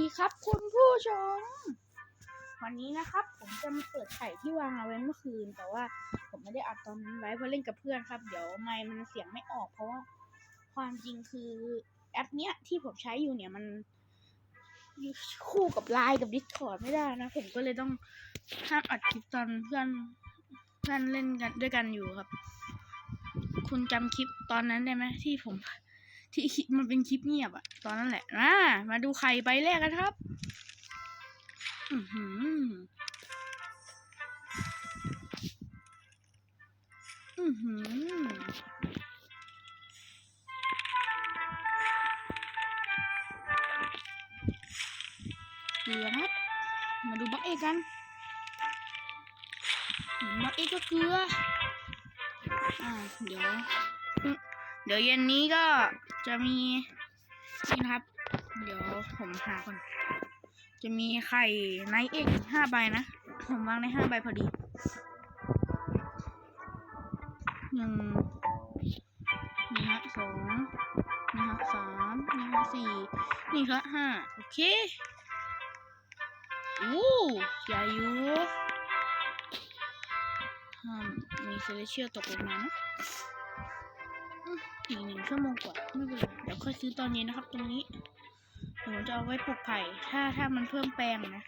ดีครับคุณผู้ชม วันนี้นะครับ ผมจะมาเปิดไข่ที่วางเอาไว้เมื่อคืน แต่ว่าผมไม่ได้อัดตอนนั้นไว้เพราะเล่นกับเพื่อนครับ เดี๋ยวไมค์มันเสียงไม่ออก เพราะว่าความจริงคือแอปเนี้ยที่ผมใช้อยู่เนี่ยมันอยู่คู่กับไลน์กับ Discord ไม่ได้นะ ผมก็เลยต้องห้ามอัดคลิปตอนเพื่อนเพื่อนเล่นกันด้วยกันอยู่ครับ คุณจำคลิปตอนนั้นได้ไหมที่ผม ที่คลิปมันเป็นคลิปเงียบอะตอนนั้นแหละอ่ามาดูไข่ใบแรกกันครับ อือหืออือหือเกลือครับ มาดูบักเอกกันบักเอกก็เกลืออ่าเดี๋ยว เดี๋ยวเย็นนี้ก็จะมีนี่นะครับ เดี๋ยวผมหาก่อน จะมีไข่ไนท์เอ็กห้าใบนะ ผมวางในห้าใบพอดีหนึ่งนี่ฮะสองนี่ฮะสามนี่ฮะสี่นี่ฮะห้าโอเคอู้ใหญ่อยู่ห้ามมีเซเลเชียลตกลงมานะ อีกหนึ่งชั่วโมงกว่าไม่เป็นไรเดี๋ยวค่อยซื้อตอนเย็นะครับ ตรงนี้เดี๋ยวผมจะเอาไว้ปลูกไผ่ถ้าถ้ามันเพิ่มแปลงนะ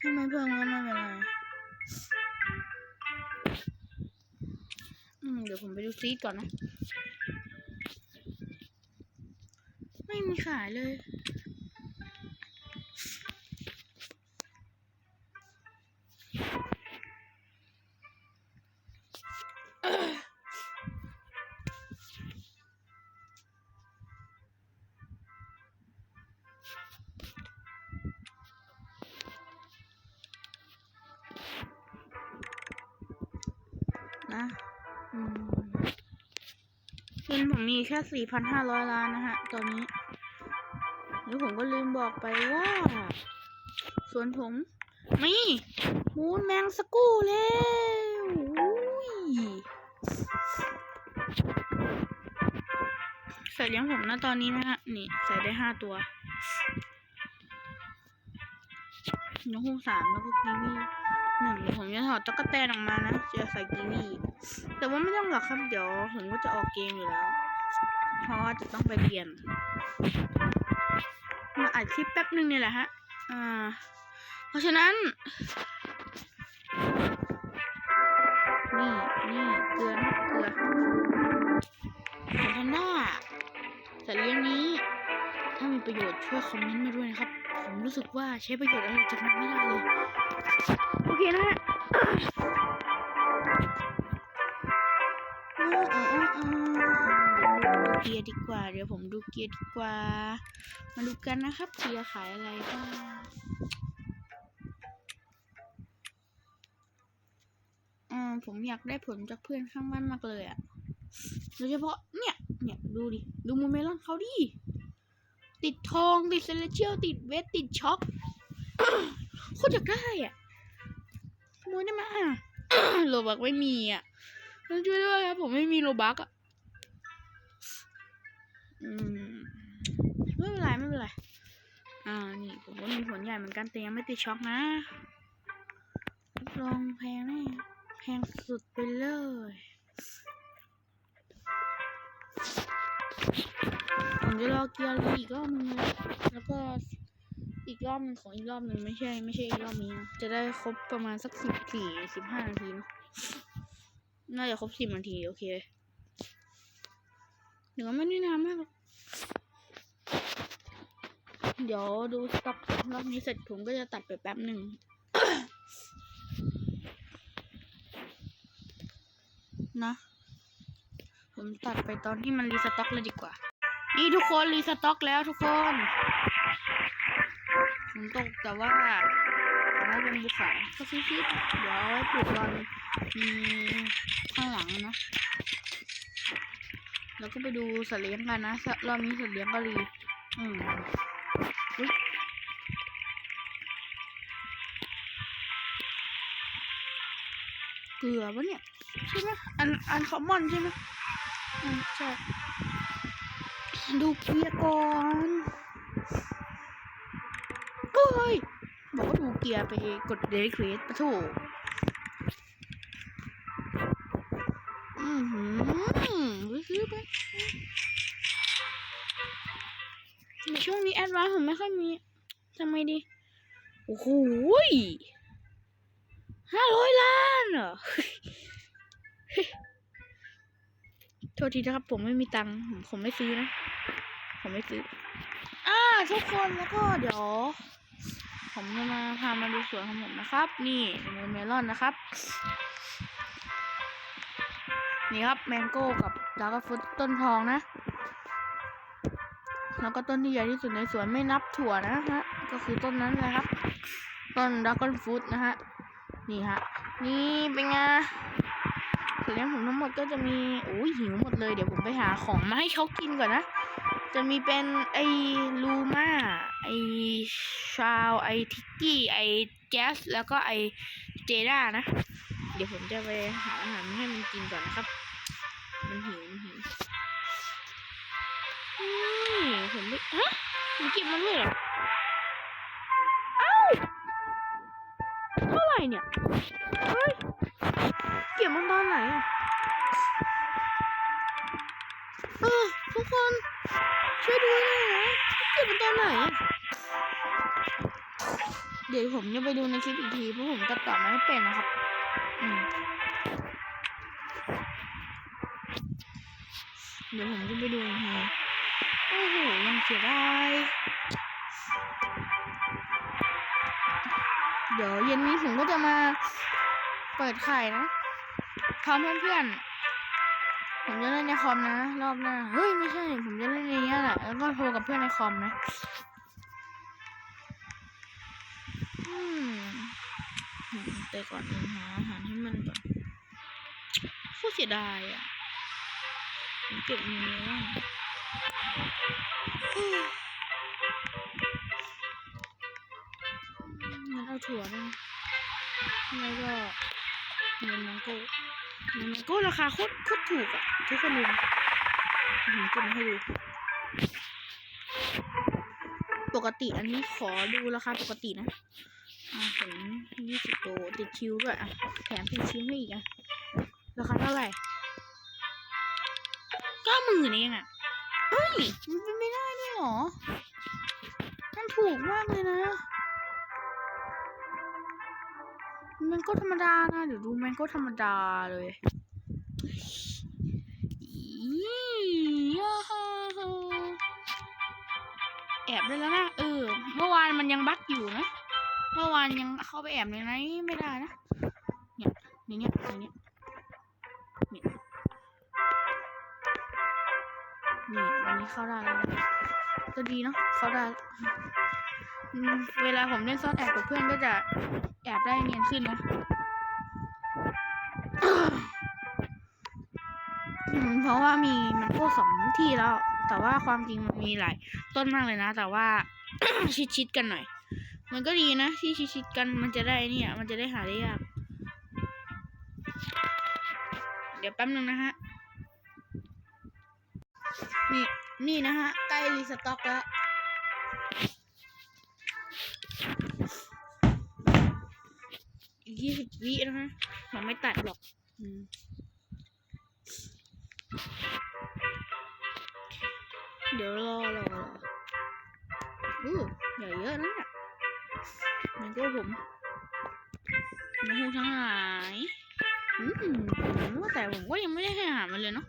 ถ้ไม่เพิ่มก็ไม่เป็นไรอืมเดี๋ยวผมไปดูซีดก่อนนะ ไม่มีขายเลย นะเงินผมมีแค่สี่พันห้าร้อยล้านนะฮะ ตอนนี้แล้วผมก็ลืมบอกไปว่า ส่วนผมมีมูนแมงสกูแล้วอุ้ยใส่เลี้ยงผมนะตอนนี้นะฮะ นี่ใส่ได้ห้าตัวนกฮูกสามแล้วก็กีวี หนึ่งผมจะถอดตะกแตนออกมานะจะใส่กีวีแต่ว่าไม่ต้องหรอกครับเดี๋ยวผมก็จะออกเกมอยู่แล้ว เพราะว่าจะต้องไปเรียน มาอัดคลิปแป๊บหนึ่งเนี่ยแหละฮะอ่าเพราะฉะนั้น นี่นี่เกลือนะเกลือขอบคุณหน้าแต่เรื่องนี้ ถ้ามีประโยชน์ช่วยคอมเมนต์มาด้วยนะครับ ผมรู้สึกว่าใช้ประโยชน์อะไรจากมันไม่ได้เลย เคนะฮะเดี๋ยวดูเกียร์ดีกว่า เดี๋ยวผมดูเกียร์ดีกว่า มาดูกันนะครับเกียร์ขายอะไรบ้างอืมผมอยากได้ผลจากเพื่อนข้างบ้านมากเลยอะโดยเฉพาะเนี่ย เนี่ยดูดิ ดูมูเมลอนเขาดิ ติดทอง ติดเซเลเชียล ติดเวท ติดช็อคโคตรอยากได้อะ โมยได้ไหมอะโลบักไม่มีอะต้องช่วยด้วยครับผมไม่มีโลบักอะอืมไม่เป็นไรไม่เป็นไร อ่า นี่ผมก็มีผลใหญ่เหมือนกันแต่ยังไม่ติดช็อคนะรับรองแพงแน่แพงสุดไปเลยผมจะรอเกียร์ลีอีกรอบนึงนะแล้วก็ อีกรอบหนึงของอีกรอบหนึ่งไม่ใช่ ไม่ใช่อีกรอบนี้นะจะได้ครบประมาณสักสิบสี่สิบห้านาทีเนอะน่าจะครบสิบนาทีโอเคเดี๋ยวไม่ได้นานมาก เดี๋ยวดูสต็อกรอบนี้เสร็จผมก็จะตัดไปแป๊บหนึ่งนะ ผมตัดไปตอนที่มันรีสต็อกเลยดีกว่า นี่ทุกคนรีสต็อกแล้วทุกคน ฝนตกแต่ว่าแล้วเป็นภูเขาก็ซิซิเดี๋ยวไว้ปลูกบอลมีข้างหลังนะ แล้วก็ไปดูสัตว์เลี้ยงกันนะรอบนี้สัตว์เลี้ยงก็รีอืมเกลือปะเนี่ยใช่ไหมอันอันคอมมอนใช่ไหมอืมใช่ดูเกียร์ก่อน เฮ้ยบอกว่าดูเกียร์ไปกดเดลิควีสปะโถอือหือไปซื้อไปในช่วงนี้แอดวานซ์ผมไม่ค่อยมีทำไมดี โอ้โหห้าร้อยล้านเหรอ โทษทีนะครับ ผมไม่มีตังค์ผมไม่ซื้อนะ ผมไม่ซื้อ อ่าทุกคนแล้วก็เดี๋ยว ผมจะมาพามาดูสวนของผมนะครับ นี่เมลอนนะครับ นี่ครับแมงโก้กับดรากฟุตต้นทองนะ แล้วก็ต้นที่ใหญ่ที่สุดในสวนไม่นับถั่วนะฮะ ก็คือต้นนั้นเลยครับ ต้นดรากอนฟุตนะฮะ นี่ฮะ นี่เป็นไงส่วนเลี้ยงผมทั้งหมดก็จะมีโอ้ยหิวหมดเลย เดี๋ยวผมไปหาของมาให้เขากินก่อนนะ จะมีเป็นไอลูมา ไอชาวไอทิกกี้ไอแจสแล้วก็ไอเจด้านะ เดี๋ยวผมจะไปหาอาหารให้มันกินก่อนนะครับ มันหิวมันหิวผมไม่ฮะมันเก็บมันด้วยเหรอเอ้าเท่าไหร่เนี่ยเฮ้ยเก็บมันตอนไหนอะเออทุกคนช่วยดูหน่อยนะเก็บมันตอนไหนอะ เดี๋ยวผมจะไปดูในคลิปอีกทีเพราะผมตัดต่อมาไม่เป็นนะครับ อืมเดี๋ยวผมจะไปดูอีกทีโอ้โหยังเสียดายเดี๋ยวเย็นนี้ผมก็จะมาเปิดไข่นะพร้อมเพื่อนๆ ผมจะเล่นในคอมนะ รอบหน้า เฮ้ย ไม่ใช่ ผมจะเล่นในนี้แหละ แล้วก็โทรกับเพื่อนในคอมนะ แต่ก่อนอื่นหาอาหารให้มันก่อนโคตรเสียดายอะเก็บเนื้อเฮ้ยงั้นเอาถั่วนะแล้วก็เงินมังโก้เงินมันก็ราคาโคตรโคตรถูกอะทุกคนดูผมจะมาให้ดูปกติอันนี้ขอดูราคาปกตินะ ผมยี่สิบโตติดคิวด้วยอะแถมติดคิวให้อีกอะราคาเท่าไหร่เก้าหมื่นเองอะเฮ้ย มันเป็นไม่ได้ด้วยหรอ มันถูกมากเลยนะ มันก็ธรรมดานะ เดี๋ยวดูมันก็ธรรมดาเลยอี๋ฮ่าฮ่าแอบได้แล้วนะ เออ เมื่อวานมันยังบั๊กอยู่นะ เมื่อวานยังเข้าไปแอบในนั้นไม่ได้นะ เนี่ยในเนี้ยในเนี้ยเนี่ยนี่วันนี้เข้าได้แล้วนะก็ดีเนาะเข้าได้เวลาผมเล่นซ่อนแอบกับเพื่อนก็จะแอบได้เนียนขึ้นนะเพราะว่ามีมันพวกสองที่แล้ว แต่ว่าความจริงมันมีหลาย ต้นมากเลยนะ แต่ว่าชิดๆกันหน่อย มันก็ดีนะที่ชิดชิดๆกันมันจะได้เนี่ย มันจะได้หาได้ยาก เดี๋ยวแป๊บนึงนะฮะ นี่นี่นะฮะ ใกล้รีสต็อกแล้วอีกยี่สิบวินะฮะผมไม่ตัดหรอกอเดี๋ยวรอรอรออู้ใหญ่เยอะนะ เนี่ยมันก็ผมมันคงทั้งหลายอืมว่าแต่ผมก็ยังไม่ได้ให้อาหารมันเลยเนาะ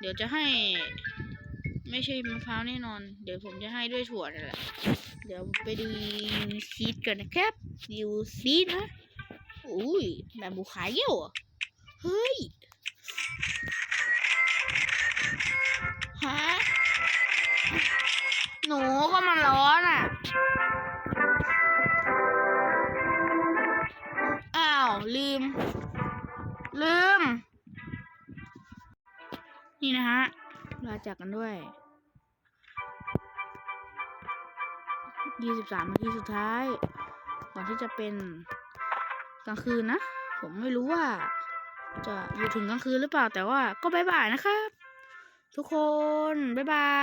เดี๋ยวจะให้ ไม่ใช่มะพร้าวแน่นอน เดี๋ยวผมจะให้ด้วยถั่วนั่นแหละ เดี๋ยวไปดูซีดกันนะครับดูซีดนะ อุ้ยแบบบุขายเยี่ยวเหรอเฮ้ยฮะหนูก็มันร้อนอะ นี่นะฮะลาจากกันด้วยยี่สิบสามนาทีสุดท้าย ก่อนที่จะเป็นกลางคืนนะ ผมไม่รู้ว่า จะอยู่ถึงกลางคืนหรือเปล่าแต่ว่าก็บายบายนะครับ ทุกคนบายบาย